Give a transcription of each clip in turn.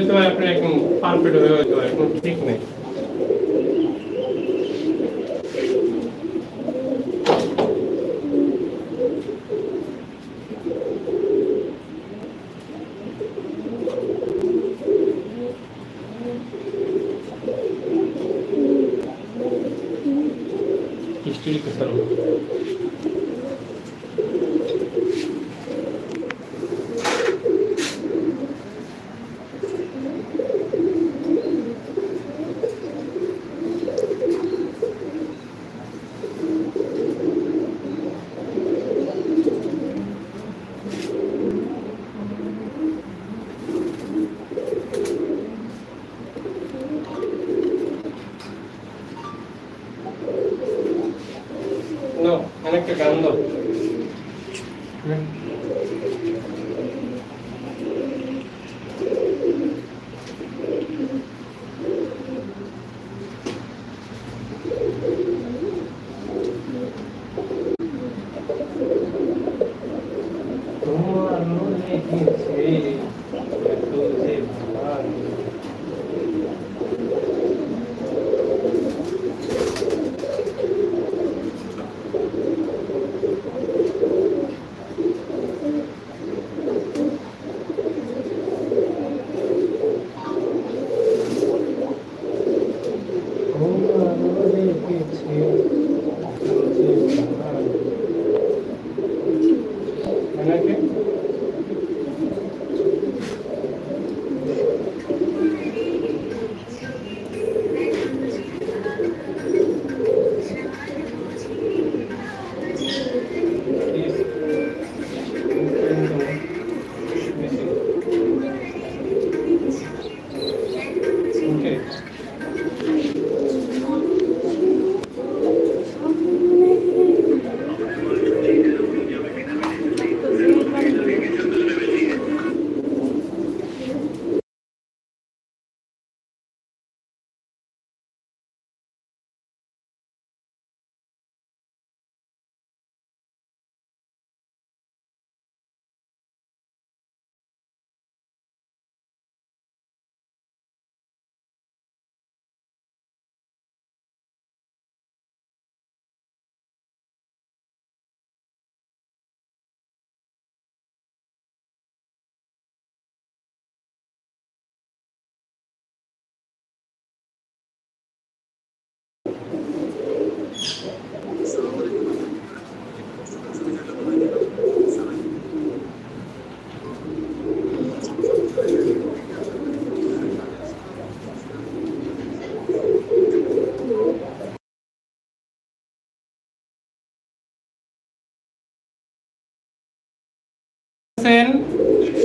হয়তো আপনি এখন পারফেক্ট হয়ে হয়তো এখন ঠিক নেই। History sir. que cagando. ¿Eh?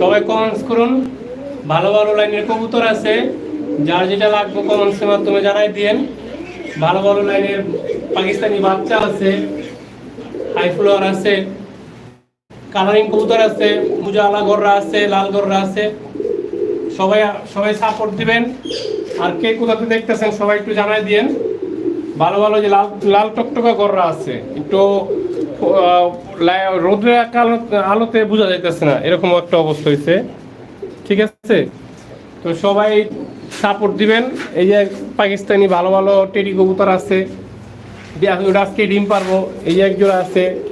সবাই কমেন্টস করুন। ভালো ভালো লাইনের কবুতর আছে। যার যেটা লাগবে কমেন্টসের মাধ্যমে জানাই দিয়েন। ভালো ভালো লাইনের পাকিস্তানি বাচ্চা আছে হাই ফ্লোয়ার আছে কালারিং কবুতর আছে মুজালা গররা আছে, লাল গররা আছে। সবাই সবাই সাপোর্ট দিবেন। আর কে কোথাতে দেখতেছেন সবাই একটু জানাই দিয়েন। ভালো ভালো যে লাল লাল টকটকা গররা আছে, একটু আলো- আলোতে বোঝা যাইতেছে না, এরকম একটা অবস্থা হয়েছে ঠিক আছে? তো সবাই সাপোর্ট দিবেন। এই যে পাকিস্তানি ভালো ভালো টেডি কবুতর আছে ওটা আজকে ডিম পারব। এই যে একজোড়া আছে,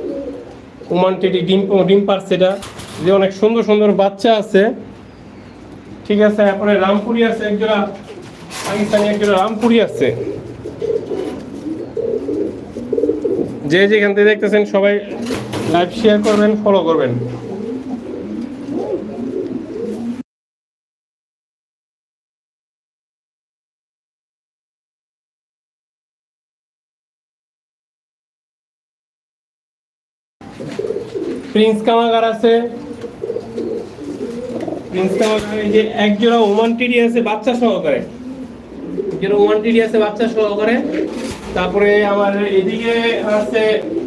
ওমান টেডি ডিম ডিম পারছে এটা। যে অনেক সুন্দর সুন্দর বাচ্চা আছে। ঠিক আছে? তারপরে রামপুরি আছে একজোড়া, পাকিস্তানি একজোড়া রামপুরি আছে। যে যেখান থেকে দেখতেছেন সবাই লাইভ শেয়ার করবেন ফলো করবেন। প্রিন্স কামাগার আছে। প্রিন্স কামাগার যে এক জোড়া ওমান টিডি আছে বাচ্চা সহকারে। যেটা ওমান টিডি আছে বাচ্চা সহকারে। তারপরে আমার এদিকে আছে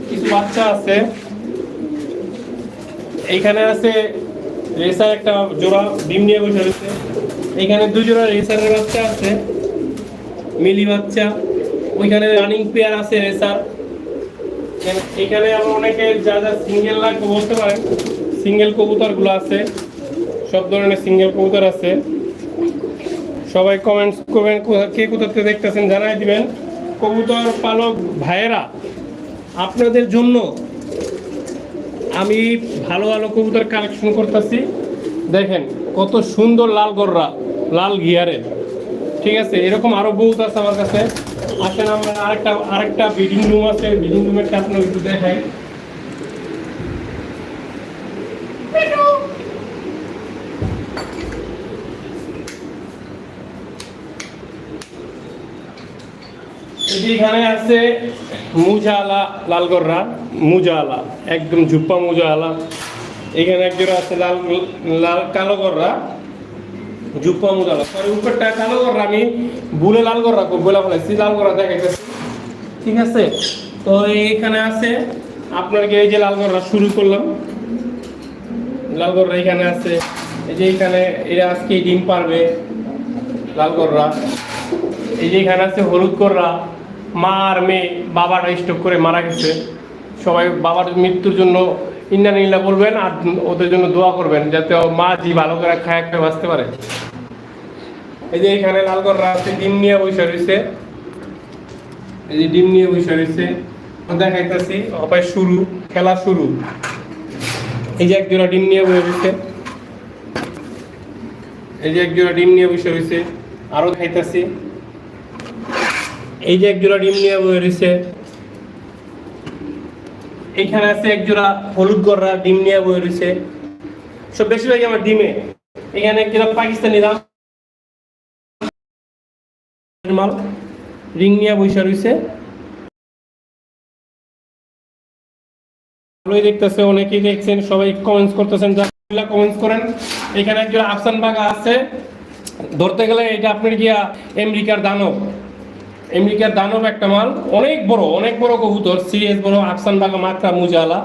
কিছু বাচ্চা আছে। এইখানে আছে রেসার একটা জোড়া, ডিম নিয়ে বসে রয়েছে। এইখানে দুই জোড়া রেসারের বাচ্চা আছে, মিলি বাচ্চা। ওইখানে রানিং পেয়ার আছে রেসার। এখানে আবার অনেকে যা যা সিঙ্গেল লাগবে বলতে পারেন। সিঙ্গেল কবুতরগুলো আছে, সব ধরনের সিঙ্গেল কবুতর আছে। সবাই কমেন্টস করবেন কে কোথা থেকে দেখতেছেন জানাই দিবেন। কবুতর পালক ভাইয়েরা, আপনাদের জন্য আমি ভালো ভালো কবুতর কালেকশন করতেছি। দেখেন, কত সুন্দর লাল গররা, লাল গিয়ারের ঠিক আছে, এরকম আরও বহুত আছে আমার কাছে। আসেন, আমরা আরেকটা আরেকটা বিডিং রুম আছে। বিডিং রুমেরটা আপনার একটু দেখাই। যে এখানে আছে মুজালা লালগররা মুজালা, একদম ঝুপ্পা মুজালা। এখানে একজন আছে লাল লাল কালো গররা জুপ্পা মুজালা। সরি উপরটা কালো গররা আমি বুলে লাল গররা বলে ফেলেছি লাল গররা দেখাইতেছি। ঠিক আছে? তো এইখানে আছে, আপনাকে এই যে লাল গররা শুরু করলাম। লাল এখানে আছে, এই যে এখানে এরা আজকে ডিম পারবে লাল এই যে এখানে আছে হলুদ গররা মা আর মেয়ে বাবাটা স্ট্রোক করে মারা গেছে। সবাই বাবার মৃত্যুর জন্য ইন্না নীলা বলবেন আর ওদের জন্য দোয়া করবেন যাতে মা জি ভালো করে খায় খায় বাঁচতে পারে। এই যে এখানে লাল গররা আছে ডিম নিয়ে বসে রয়েছে। এই যে ডিম নিয়ে বসে রয়েছে। দেখাইতেছি শুরু, খেলা শুরু। এই যে এক জোড়া ডিম নিয়ে বসে রয়েছে। এই যে এক জোড়া ডিম নিয়ে বসে রয়েছে। আরও খাইতেছি এই যে এক জোড়া ডিম নিয়ে রয়েছে এইখানে আছে এক জোড়া হলুদ গররা ডিম নিয়ে বসে রয়েছে। সব বেশিরভাগই আমার ডিমে। এখানে এক জোড়া পাকিস্তানি রাম মাল রিং নিয়ে বসে রয়েছে। ভালোই দেখতেছে, অনেকেই দেখছেন, সবাই কমেন্টস করতেছেন যা কমেন্টস করেন। এখানে একজন আফসান বাগা আছে। ধরতে গেলে এটা আপনার গিয়া আমেরিকার দানব। আমেরিকার দানব একটা মাল, অনেক বড় অনেক বড় কবুতর, সিরিয়াস বড়, আফসান বাগা মাত্রা মুজালা।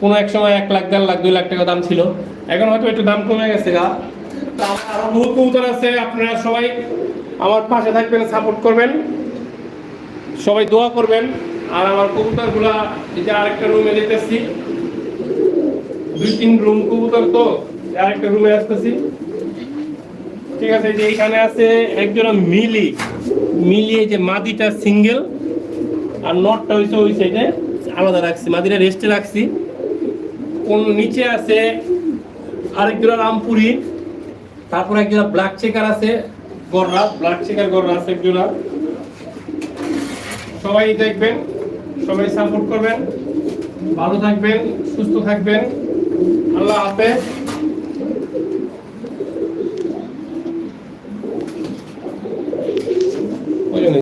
কোনো এক সময় এক লাখ, দেড় লাখ, দুই লাখ টাকা দাম ছিল। এখন হয়তো একটু দাম কমে গেছে, গা। তা আমার আরও বহু কবুতর আছে, আপনারা সবাই আমার পাশে থাকবেন সাপোর্ট করবেন। সবাই দোয়া করবেন। আর আমার কবুতরগুলা যে আরেকটা রুমে যেতেছি। দুই, তিন রুম কবুতর তো আরেকটা রুমে আসতেছি। ঠিক আছে যে এইখানে আছে একজন মিলি। মিলি এই যে মাদিটা সিঙ্গেল আর নটটা হয়েছে ওই সাইডে আলাদা রাখছি, মাদিটা রেস্টে রাখছি। কোন নিচে আছে আরেক জোড়া রামপুরি, তারপর এক জোড়া ব্ল্যাক চেকার আছে, গররা ব্ল্যাক চেকার গররা আছে এক জোড়া। সবাই দেখবেন, সবাই সাপোর্ট করবেন, ভালো থাকবেন, সুস্থ থাকবেন। আল্লাহ হাফেজ।